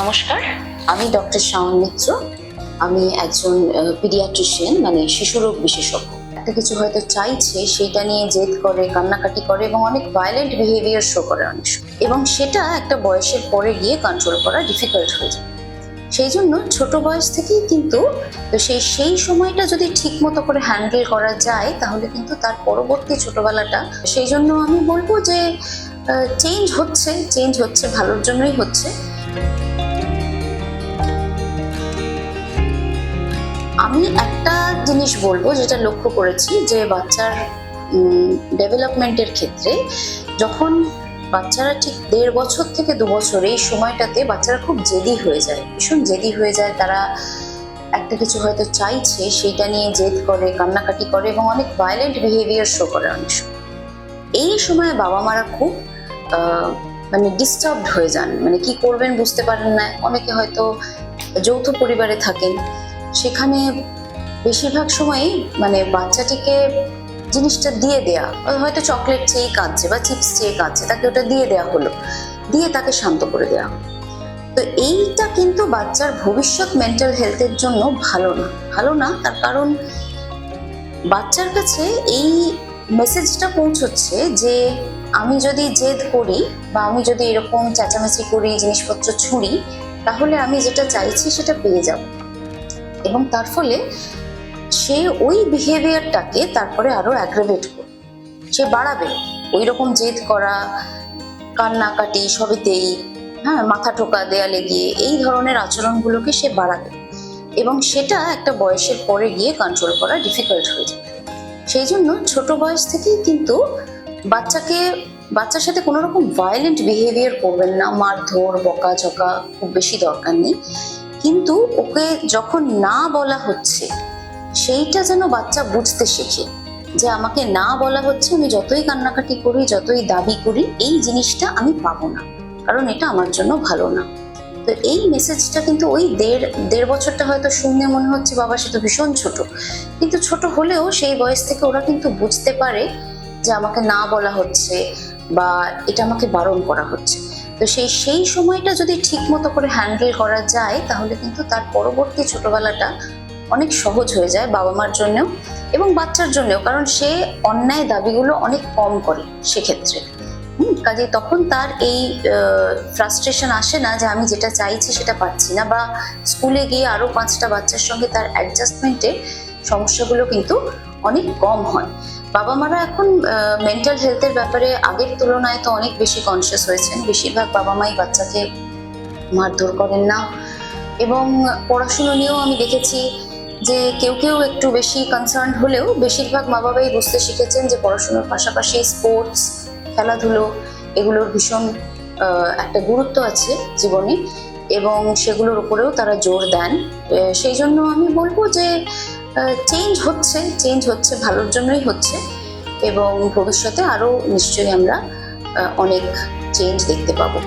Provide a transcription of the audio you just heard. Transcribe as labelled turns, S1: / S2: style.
S1: নমস্কার। আমি ডক্টর শাওন মিত্র। আমি একজন পিডিয়াট্রিশিয়ান মানে শিশুরোগ বিশেষজ্ঞ। একটা কিছু হয়তো চাইছে সেটা নিয়ে জেদ করে, কান্নাকাটি করে এবং অনেক ভায়োলেন্ট বিহেভিয়ার শো করে অনেক। এবং সেটা একটা বয়সের পরে গিয়ে কন্ট্রোল করা ডিফিকাল্ট হয়ে যায়। সেই জন্য ছোট বয়স থেকেই কিন্তু সেই সেই সময়টা যদি ঠিক মতো করে হ্যান্ডেল করা যায়, তাহলে কিন্তু তার পরবর্তী ছোটবেলাটা, সেই জন্য আমি বলব যে চেঞ্জ হচ্ছে চেঞ্জ হচ্ছে, ভালোর জন্যই হচ্ছে। আমি একটা জিনিস বলব যেটা লক্ষ্য করেছি যে বাচ্চার ডেভেলপমেন্টের ক্ষেত্রে যখন বাচ্চারা ঠিক দেড় বছর থেকে দু বছর এই সময়টাতে বাচ্চারা খুব জেদি হয়ে যায়, ভীষণ জেদি হয়ে যায়। তারা একটা কিছু হয়তো চাইছে, সেইটা নিয়ে জেদ করে, কান্নাকাটি করে এবং অনেক ভায়োলেন্ট বিহেভিয়ার শো করে অনেক সময়। এই সময় বাবা মারা খুব মানে ডিস্টার্বড হয়ে যান। মানে কি করবেন বুঝতে পারেন না। অনেকে হয়তো যৌথ পরিবারে থাকেন। সেখানে বেশিরভাগ সময়ই মানে বাচ্চাটিকে জিনিসটা দিয়ে দেয়া। হয়তো চকলেট চেয়ে কাঁদছে বা চিপস চেয়ে কাঁদছে, তাকে ওটা দিয়ে দেয়া হলো। দিয়ে তাকে শান্ত করে দেওয়া তো এইটা কিন্তু বাচ্চার ভবিষ্যৎ মেন্টাল হেলথের জন্য ভালো না। ভালো না, তার কারণ বাচ্চার কাছে এই মেসেজটা পৌঁছচ্ছে যে আমি যদি জেদ করি বা আমি যদি এরকম চেঁচামেচি করি, জিনিসপত্র ছুঁড়ি, তাহলে আমি যেটা চাইছি সেটা পেয়ে যাব। এবং তার ফলে সে ওই বিহেভিয়ারটাকে তারপরে আরও অ্যাগ্রাভেট করবে সে বাড়াবে। ওই রকম জেদ করা, কান্নাকাটি সবেতেই হ্যাঁ মাথা ঠোকা দেয়ালে গিয়ে এই ধরনের আচরণগুলোকে সে বাড়াবে এবং সেটা একটা বয়সের পরে গিয়ে কন্ট্রোল করা ডিফিকাল্ট হয়ে যাবে। সেই জন্য ছোট বয়স থেকেই কিন্তু বাচ্চাকে, বাচ্চার সাথে কোনো রকম ভায়োলেন্ট বিহেভিয়ার করবেন না। মারধর, বকাঝকা খুব বেশি দরকার নেই। কিন্তু ওকে যখন না বলা হচ্ছে, সেইটা যেন বাচ্চা বুঝতে শেখে যে আমাকে না বলা হচ্ছে, আমি যতই কান্নাকাটি করি, যতই দাবি করি, এই জিনিসটা আমি পাবো না। কারণ এটা আমার জন্য ভালো না। তো এই মেসেজটা কিন্তু ওই দেড় দেড় বছরটা হয়তো শুনে মনে হচ্ছে, বাবা সে তো ভীষণ ছোট। কিন্তু ছোট হলেও সেই বয়স থেকে ওরা কিন্তু বুঝতে পারে যে আমাকে না বলা হচ্ছে বা এটা আমাকে বারণ করা হচ্ছে। তো সেই সেই সময়টা যদি ঠিক মতো করে হ্যান্ডেল করা যায়, তাহলে কিন্তু তার পরবর্তী ছোটবেলাটা অনেক সহজ হয়ে যায় বাবা মার জন্যও এবং বাচ্চার জন্যও। কারণ সে অন্যায় দাবিগুলো অনেক কম করে সেক্ষেত্রে। হুম কাজে তখন তার এই ফ্রাস্ট্রেশন আসে না যে আমি যেটা চাইছি সেটা পাচ্ছি না বা স্কুলে গিয়ে আরও পাঁচটা বাচ্চার সঙ্গে তার অ্যাডজাস্টমেন্টে সমস্যাগুলো কিন্তু অনেক কম হয়। বাবা মারা এখন মেন্টাল হেলথের ব্যাপারে আগের তুলনায় তো অনেক বেশি কনসিয়াস হয়েছেন। বেশিরভাগ বাবা মাই বাচ্চাকে মারধর করেন না। এবং পড়াশুনো নিয়েও আমি দেখেছি যে কেউ কেউ একটু বেশি কনসার্ন হলেও বেশিরভাগ মা বাবাই বুঝতে শিখেছেন যে পড়াশুনোর পাশাপাশি স্পোর্টস খেলাধুলো, এগুলোর ভীষণ একটা গুরুত্ব আছে জীবনে। এবং সেগুলোর উপরেও তারা জোর দেন। সেই জন্য আমি বলব যে চেঞ্জ হচ্ছে চেঞ্জ হচ্ছে, ভালোর জন্যই হচ্ছে এবং ভবিষ্যতে আরও নিশ্চয়ই আমরা অনেক চেঞ্জ দেখতে পাবো।